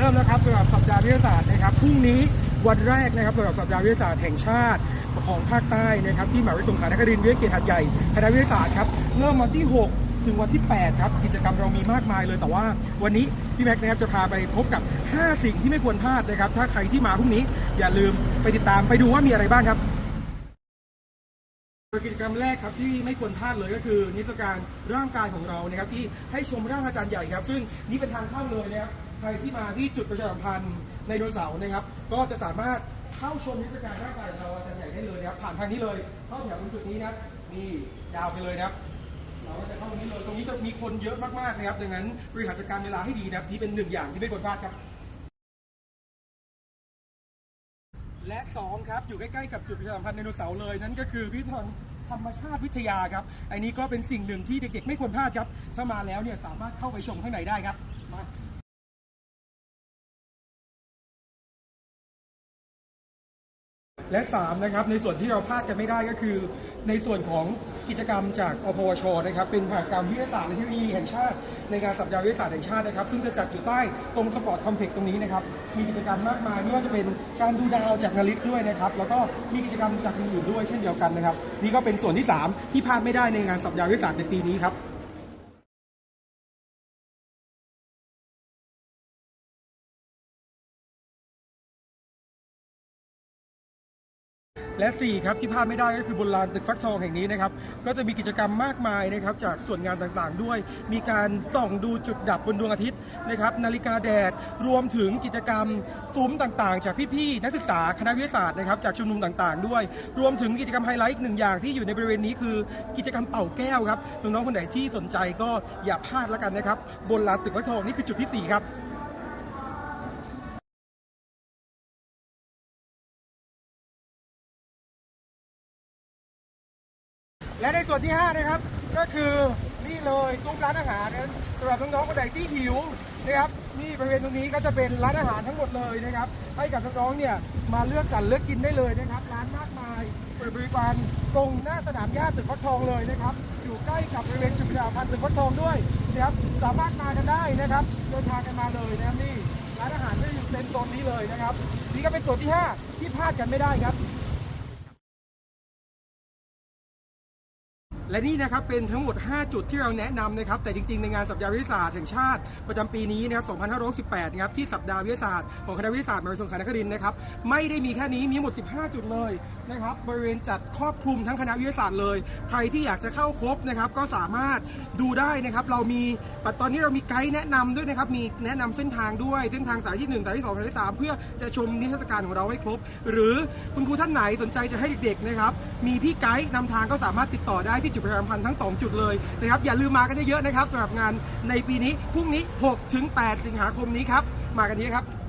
เริ่มแล้วครับสำหรับสัปดาห์วิทยาศาสตร์นะครับพรุ่งนี้วันแรกนะครับสำหรับสัปดาห์วิทยาศาสตร์แห่งชาติของภาคใต้นะครับที่มหาวิทยาลัยสงขลานครินทร์วิทยาเขตหัดใหญ่คณะวิทยาศาสตร์ครับเริ่มวันที่ 6 ถึงวันที่ 8 ครับกิจกรรมเรามีมากมายเลยแต่ว่าวันนี้พี่แม็กนะครับจะพาไปพบกับ 5 สิ่งที่ไม่ควรพลาดนะครับถ้าใครที่มาพรุ่งนี้อย่าลืมไปติดตามไปดูว่ามีอะไรบ้างครับกิจกรรมแรกครับที่ไม่ควรพลาดเลยก็คือนิทรรศการร่างกายของเรานะครับที่ให้ชมร่างอาจารย์ใหญ่ครับ ซึ่งนี่เป็นทางเข้าเลยนะครับ ใครที่มาที่จุดประชาสัมพันธ์ในโดนเสาร์นะครับ ก็จะสามารถเข้าชมนิทรรศการร่างกายของเราอาจารย์ใหญ่ได้เลยนะครับผ่านทางนี้เลยเข้าแถวตรงจุดนี้นะครับนี่ยาวไปเลยนะครับเราก็จะเข้าตรงนี้เลยตรงนี้จะมีคนเยอะมากๆนะครับดังนั้นบริหารจัดการเวลาให้ดีนะครับนี่เป็นหนึ่งอย่างที่ไม่ควรพลาดครับและสองครับอยู่ใกล้ๆกับจุดประชาสัมพันธ์ไดโนเสาร์เลยนั่นก็คือพิพิธภัณฑ์ธรรมชาติวิทยาครับอันนี้ก็เป็นสิ่งหนึ่งที่เด็กๆ ไม่ควรพลาดครับ ถ้ามาแล้วเนี่ยสามารถเข้าไปชมข้างในได้ครับมา และสามนะครับในส่วนที่เราพลาดกันไม่ได้ก็คือ ในส่วนของกิจกรรมจากอพวชนะครับเป็นมหากรรมวิทยาศาสตร์และเทคโนโลยีแห่งชาติ ในงานสัปดาห์วิทยาศาสตร์แห่งชาตินะครับ ซึ่งจะจัดอยู่ใต้ตรงสปอร์ตคอมเพล็กซ์ตรงนี้นะครับมีกิจกรรมมากมายไม่ว่าจะเป็นการดูดาวจากนาฬิกด้วยนะครับแล้วก็มีกิจกรรมจากอื่นๆด้วยเช่นเดียวกันนะครับนี่ก็เป็นส่วนที่ 3 ที่พลาดไม่ได้ในงานสัปดาห์วิทยาศาสตร์ในปีนี้ครับ และ 4 ครับ ที่พลาดไม่ได้ก็คือบนลานตึกฟักทองแห่งนี้นะครับ ก็จะมีกิจกรรมมากมายนะครับ จากส่วนงานต่างๆด้วย มีการส่องดูจุดดับบนดวงอาทิตย์นะครับ นาฬิกาแดด รวมถึงกิจกรรมซุ้มต่างๆ จากพี่ๆนักศึกษาคณะวิทยาศาสตร์นะครับจากชุมนุมต่างๆ ด้วย รวมถึงกิจกรรมไฮไลท์อีกหนึ่งอย่างที่อยู่ในบริเวณนี้คือกิจกรรมเป่าแก้วครับน้องๆคนไหนที่สนใจก็อย่าพลาดแล้วกันนะครับ บนลานตึกฟักทองนี่คือจุดที่สี่ครับ และในส่วนที่ 5 นะครับ ก็คือนี่เลยซุ้มร้านอาหารนะสำหรับน้องๆคนไหนที่หิวนะครับนี่บริเวณตรงนี้ก็จะเป็นร้านอาหารทั้งหมดเลยนะครับ ให้กับน้องๆเนี่ยมาเลือกกันเลือกกินได้เลยนะครับ ร้านมากมายเปิดบริการตรงหน้าสนามหญ้าตึกฟักทองเลยนะครับ อยู่ใกล้กับบริเวณจุดประชาพันธ์ตึกฟักทองด้วยนะครับสามารถมากันได้นะครับเดินทางกันมาเลยนะครับนี่ร้านอาหารก็อยู่เต็มโซนนี้เลยนะครับ นี่ก็เป็นส่วนที่ 5 ที่พลาดกันไม่ได้ครับ และนี่นะครับเป็นทั้งหมด 5 จุดที่เราแนะนำนะครับแต่จริงๆ ในงานสัปดาห์วิทยาศาสตร์แห่งชาติประจำปีนี้นะครับ2568นะครับที่สัปดาห์วิทยาศาสตร์ของคณะวิทยาศาสตร์มหาวิทยาลัยสงขลานครินทร์นะครับไม่ได้มีแค่นี้มีหมด 15 จุดเลยนะครับบริเวณจัดครอบคลุมทั้งคณะวิทยาศาสตร์เลย ใครที่อยากจะเข้าครบนะครับก็สามารถดูได้นะครับเรามีตอนนี้เรามีไกด์แนะนำด้วยนะครับมีแนะนำเส้นทางด้วยเส้นทางสายที่ 1 สายที่ 2 สายที่ 3 เพื่อจะชมนิทรรศการของเราให้ครบ หรือคุณครูท่านไหนสนใจจะให้เด็กๆนะครับ มีพี่ไกด์นำทางก็สามารถติดต่อได้ที่จุดประชาสัมพันธ์ทั้ง 2 จุดเลยนะครับอย่าลืมมากันเยอะๆนะครับสำหรับงานในปีนี้พรุ่งนี้6ถึง8สิงหาคมนี้ครับมากันเยอะครับ